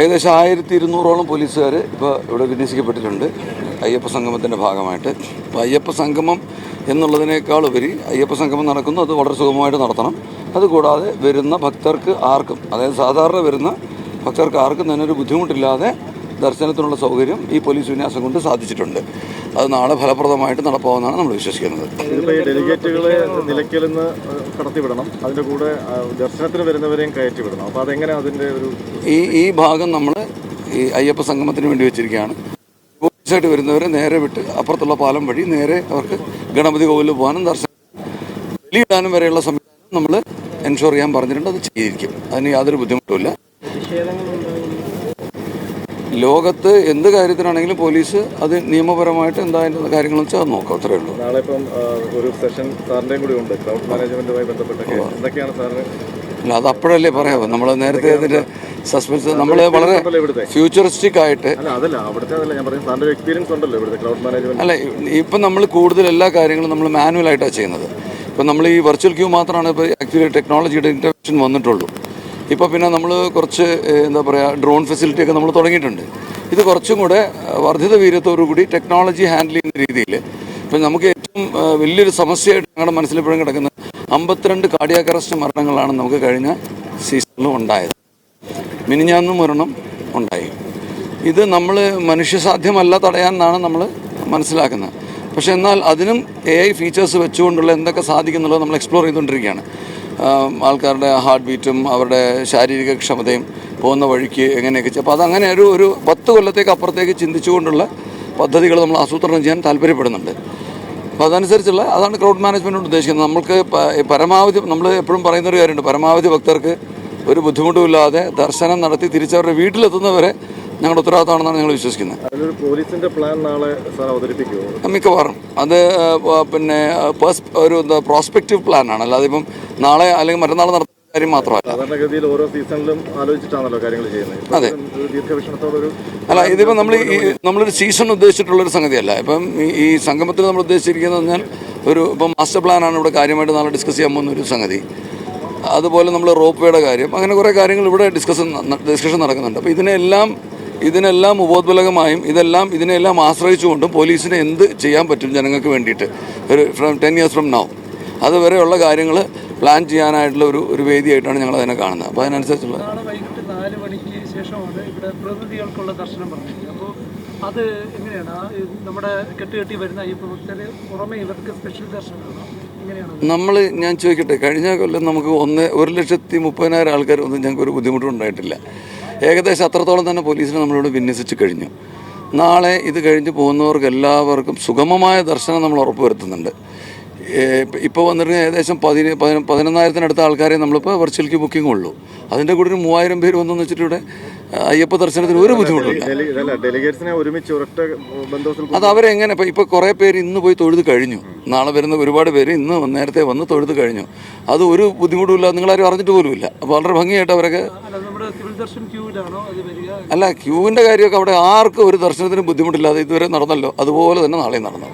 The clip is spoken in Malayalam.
ഏകദേശം ആയിരത്തി ഇരുന്നൂറോളം പോലീസുകാർ ഇപ്പോൾ ഇവിടെ വിന്യസിക്കപ്പെട്ടിട്ടുണ്ട്. അയ്യപ്പ സംഗമത്തിന്റെ ഭാഗമായിട്ട്. അപ്പോൾ അയ്യപ്പ സംഗമം എന്നുള്ളതിനേക്കാൾ ഉപരി അയ്യപ്പ സംഗമം നടക്കുന്നു. അത് വളരെ സുഗമമായിട്ട് നടത്തണം. അതുകൂടാതെ വരുന്ന ഭക്തർക്ക് ആർക്കും അതായത് സാധാരണ വരുന്ന ഭക്തർക്ക് ആർക്കും തന്നെ ഒരു ബുദ്ധിമുട്ടില്ലാതെ ദർശനത്തിനുള്ള സൗകര്യം ഈ പോലീസ് വിന്യാസം കൊണ്ട് സാധിച്ചിട്ടുണ്ട്. അത് നാളെ ഫലപ്രദമായിട്ട് നടപ്പാവുന്നതാണ് നമ്മൾ വിശ്വസിക്കുന്നത്. ഈ ഡെലിഗേറ്റുകളെ നിലയ്ക്കൽ നിന്ന് കടത്തിവിടണം. അതിന്റെ കൂടെ ദർശനത്തിന് വരുന്നവരെയും കയറ്റി വിടണം അപ്പോൾ അതെങ്ങനെ അതിന്റെ ഒരു ഈ ഈ ഭാഗം നമ്മൾ ഈ അയ്യപ്പ സംഗമത്തിന് വേണ്ടി വെച്ചിരിക്കുകയാണ്. പോലീസായിട്ട് വരുന്നവരെ നേരെ വിട്ട് അപ്പുറത്തുള്ള പാലം വഴി നേരെ അവർക്ക് ഗണപതി കോവിലിൽ പോകാനും ദർശനം ബലിയിടാനും വരെയുള്ള സംവിധാനം നമ്മൾ എൻഷുർ ചെയ്യാൻ പറഞ്ഞിട്ടുണ്ട്. അത് ചെയ്തിരിക്കും. അതിന് യാതൊരു ബുദ്ധിമുട്ടുമില്ല. ലോകത്ത് എന്ത് കാര്യത്തിനാണെങ്കിലും പോലീസ് അത് നിയമപരമായിട്ട് എന്തായാലും അതിന്റെ കാര്യങ്ങളെന്ന് വെച്ചാൽ അത് നോക്കാം. അത്രേ ഉള്ളൂ. നാളെ ഇപ്പം ഒരു സെഷൻ സാറിന്റെ കൂടി ഉണ്ട്. ക്ലൗഡ് മാനേജ്മെന്റുമായി ബന്ധപ്പെട്ട എന്തൊക്കെയാണ് സാറിന്? അല്ല അത് അപ്പോഴല്ലേ പറയാമോ നമ്മൾ നേരത്തെ അതിന്റെ സസ്പെൻസ് നമ്മൾ വളരെ ഫ്യൂച്ചറിസ്റ്റിക് ആയിട്ട് അല്ല ഇപ്പം നമ്മൾ കൂടുതൽ എല്ലാ കാര്യങ്ങളും നമ്മൾ മാനുവലായിട്ടാണ് ചെയ്യുന്നത്. ഇപ്പം നമ്മൾ ഈ വെർച്വൽ ക്യൂ മാത്രമാണ് ഇപ്പോൾ ആക്ച്വലി ടെക്നോളജിയുടെ ഇന്റർവെൻഷൻ വന്നിട്ടുള്ളൂ. ഇപ്പോൾ പിന്നെ നമ്മൾ കുറച്ച് എന്താ പറയുക ഡ്രോൺ ഫെസിലിറ്റി ഒക്കെ നമ്മൾ തുടങ്ങിയിട്ടുണ്ട്. ഇത് കുറച്ചും കൂടെ വർദ്ധിത വീര്യത്തോടു കൂടി ടെക്നോളജി ഹാൻഡിൽ ചെയ്യുന്ന രീതിയിൽ ഇപ്പം നമുക്ക് ഏറ്റവും വലിയൊരു സമസ്യയായിട്ട് ഞങ്ങളുടെ മനസ്സിലിപ്പോഴും കിടക്കുന്ന അമ്പത്തിരണ്ട് കാർഡിയാക് അറസ്റ്റ് മരണങ്ങളാണ് നമുക്ക് കഴിഞ്ഞ സീസണിൽ ഉണ്ടായത്. മിനിഞ്ഞാന്നും മരണം ഉണ്ടായി. ഇത് നമ്മൾ മനുഷ്യസാധ്യമല്ല തടയാൻ എന്നാണ് നമ്മൾ മനസ്സിലാക്കുന്നത്. പക്ഷേ എന്നാൽ അതിനും എ ഐ ഫീച്ചേഴ്സ് വെച്ചുകൊണ്ടുള്ള എന്തൊക്കെ സാധിക്കുന്നുള്ളത് നമ്മൾ എക്സ്പ്ലോർ ചെയ്തുകൊണ്ടിരിക്കുകയാണ്. ആൾക്കാരുടെ ഹാർട്ട് ബീറ്റും അവരുടെ ശാരീരിക ക്ഷമതയും പോകുന്ന വഴിക്ക് എങ്ങനെയൊക്കെ അപ്പോൾ അതങ്ങനെ ഒരു ഒരു പത്ത് കൊല്ലത്തേക്ക് അപ്പുറത്തേക്ക് ചിന്തിച്ചുകൊണ്ടുള്ള പദ്ധതികൾ നമ്മൾ ആസൂത്രണം ചെയ്യാൻ താല്പര്യപ്പെടുന്നുണ്ട്. അപ്പോൾ അതനുസരിച്ചുള്ള അതാണ് ക്രൗഡ് മാനേജ്മെന്റ് ഉദ്ദേശിക്കുന്നത്. നമ്മൾക്ക് പരമാവധി നമ്മൾ എപ്പോഴും പറയുന്ന ഒരു കാര്യമുണ്ട്. പരമാവധി ഭക്തർക്ക് ഒരു ബുദ്ധിമുട്ടുമില്ലാതെ ദർശനം നടത്തി തിരിച്ചവരുടെ വീട്ടിലെത്തുന്നവരെ ഞങ്ങളുടെ ഉത്തരവാദിത്തമാണെന്നാണ് ഞങ്ങൾ വിശ്വസിക്കുന്നത്. പോലീസിന്റെ പ്ലാൻ നാളെ സാർ അവതരിപ്പിക്കുമോ മിക്കവാറും. അത് പിന്നെ ഒരു പ്രോസ്പെക്റ്റീവ് പ്ലാനാണ് അല്ലാതെ ഇപ്പം നാളെ അല്ലെങ്കിൽ മറ്റന്നാൾ നടത്തുന്ന കാര്യം മാത്രമല്ല. സാധാരണഗതിയിൽ ഓരോ സീസണിലും ആലോചിച്ചിട്ടാണല്ലോ കാര്യങ്ങൾ ചെയ്യുന്നത്. അതെ. ദീർഘവീക്ഷണത്തോടൊരു അല്ല ഇതിപ്പോൾ നമ്മൾ ഈ നമ്മളൊരു സീസൺ ഉദ്ദേശിച്ചിട്ടുള്ളൊരു സംഗതിയല്ല. ഇപ്പം ഈ- ഈ സംഗമത്തിൽ നമ്മൾ ഉദ്ദേശിച്ചിരിക്കുന്നത് ഞാൻ ഒരു ഇപ്പം മാസ്റ്റർ പ്ലാനാണ് ഇവിടെ കാര്യമായിട്ട് നാളെ ഡിസ്കസ് ചെയ്യാൻ പോകുന്ന ഒരു സംഗതി. അതുപോലെ നമ്മൾ റോപ്പ് വേയുടെ കാര്യം അങ്ങനെ കുറേ കാര്യങ്ങൾ ഇവിടെ ഡിസ്കസ് ഡിസ്കഷൻ നടക്കുന്നുണ്ട്. അപ്പോൾ ഇതിനെല്ലാം ഇതിനെല്ലാം ഉപോത്ബലകമായും ഇതെല്ലാം ഇതിനെല്ലാം ആശ്രയിച്ചുകൊണ്ടും പോലീസിന് എന്ത് ചെയ്യാൻ പറ്റും ജനങ്ങൾക്ക് വേണ്ടിയിട്ട്? ഒരു from ten years from now അതുവരെയുള്ള കാര്യങ്ങൾ പ്ലാൻ ചെയ്യാനായിട്ടുള്ള ഒരു ഒരു വേദിയായിട്ടാണ് ഞങ്ങൾ അതിനെ കാണുന്നത്. അപ്പോൾ അതിനനുസരിച്ചുള്ള അത് എങ്ങനെയാണ്? നമ്മുടെ കെട്ടുകെട്ടി വരുന്ന അയ്യപ്പ ഭക്തര് പുറമെ ഇവർക്ക് സ്പെഷ്യൽ ദർശനമാണോ? എങ്ങനെയാണ് നമ്മൾ ഞാൻ ചോദിക്കട്ടെ കഴിഞ്ഞ കൊല്ലം നമുക്ക് ഒന്ന് ഒരു ലക്ഷത്തി മുപ്പതിനായിരം ആൾക്കാർ ഒന്നും ഞങ്ങൾക്ക് ഒരു ബുദ്ധിമുട്ടും ഉണ്ടായിട്ടില്ല. ഏകദേശം അത്രത്തോളം തന്നെ പോലീസിനെ നമ്മളോട് വിന്യസിച്ച് കഴിഞ്ഞു. നാളെ ഇത് കഴിഞ്ഞ് പോകുന്നവർക്ക് എല്ലാവർക്കും സുഗമമായ ദർശനം നമ്മൾ ഉറപ്പുവരുത്തുന്നുണ്ട്. ഇപ്പോൾ വന്നിരുന്ന ഏകദേശം പതിന പതിന- പതിനൊന്നായിരത്തിനടുത്ത ആൾക്കാരെ നമ്മളിപ്പോൾ വെർച്വൽക്ക് ബുക്കിംഗ് ഉള്ളൂ. അതിന്റെ കൂടെ ഒരു മൂവായിരം പേര് വന്നെന്ന് വെച്ചിട്ട് ഇവിടെ അയ്യപ്പ ദർശനത്തിന് ഒരു ബുദ്ധിമുട്ടില്ല. അത് അവരെങ്ങനെ ഇപ്പം ഇപ്പോൾ കുറേ പേര് ഇന്ന് പോയി തൊഴുത് കഴിഞ്ഞു. നാളെ വരുന്ന ഒരുപാട് പേര് ഇന്ന് നേരത്തെ വന്ന് തൊഴുത് കഴിഞ്ഞു. അത് ഒരു ബുദ്ധിമുട്ടുമില്ല നിങ്ങളാരും അറിഞ്ഞിട്ട് പോലുമില്ല. അപ്പോൾ വളരെ ഭംഗിയായിട്ട് അവരൊക്കെ അല്ല ക്യൂവിന്റെ കാര്യമൊക്കെ അവിടെ ആർക്കും ഒരു ദർശനത്തിന് ബുദ്ധിമുട്ടില്ലാതെ ഇതുവരെ നടന്നല്ലോ. അതുപോലെ തന്നെ നാളെയും നടന്നു